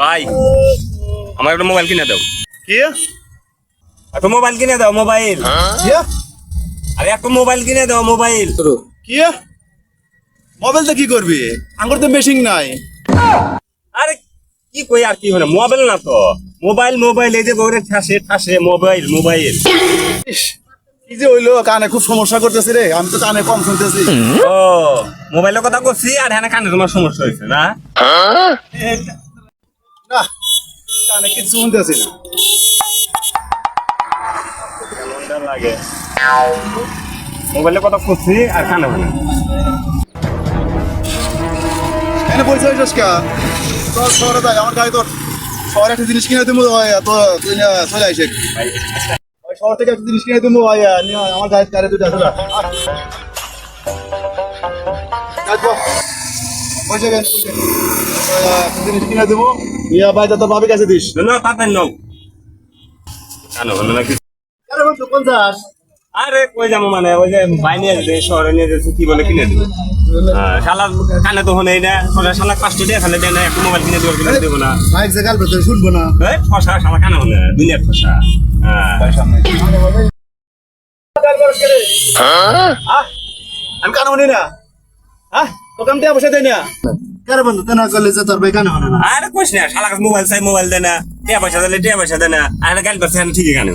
ভাই আমার একটা মোবাইল কিনে দাও। কি? একটা মোবাইল কিনে দাও মোবাইল কি? আরে একটা মোবাইল কিনে দাও মোবাইল কি? মোবাইল তো কি করবি? আঙ্গুর তো মেশিন নাই। আরে কি কই আর কি হলো? মোবাইল না তো। মোবাইল মোবাইল এই যে বউরে ঠাসে ঠাসে মোবাইল মোবাইল ইস, কি যে হইল? কানে খুব সমস্যা করতেছি রে। আমি তো কানে কম শুনতেছি। ও মোবাইলের কথা করছি আর হ্যাঁ কানে তোমার সমস্যা হয়েছে না? না কানে মোবাইলের কথা করছি আর কানে হয় না এনে পরিচয় কা চল শহরে যাই আমার গাড়ি তোর শহরে একটা জিনিস কিনে দেবো হয় তো তুই চলে আসে শহর থেকে একটা জিনিস কিনে দেবো হয় আমার গাড়ি গাড়ি তুই দেখা একটা জিনিস কিনে দেবো ইয়া ভাই তোর বাবির কাছে দিস। না তাড়াতাড়ি নাও। কানে হলো নাকি? আরে বন্ধু কোন যাস আরে কই যাব মানে? ওই যে ভাই নিয়ে যাবে শহরে নিয়ে যাচ্ছে কি বলে কিনে দেবো। শালা কানে তো হনেই না সোজা শালা পাঁচশো দিয়ে ফেলে দেয় না একটা মোবাইল কিনে দেবো কিনে দেবো না। যে শুনব না। এই ফসা শালা কানে হনে দুনিয়ার ফসা। হ্যাঁ? আমি কানে শুনি না। হ্যাঁ তোকে দিয়ে বসে দেয় না। কারে বন্ধু তেনা করলে যে তোর ভাই কানে শুনে না? আরে কইস না শালা কাছে মোবাইল চাই মোবাইল দেয় না। টিয়া পয়সা দিলে টিয়া পয়সা দেয় না। আর গাল করছে ঠিকই গান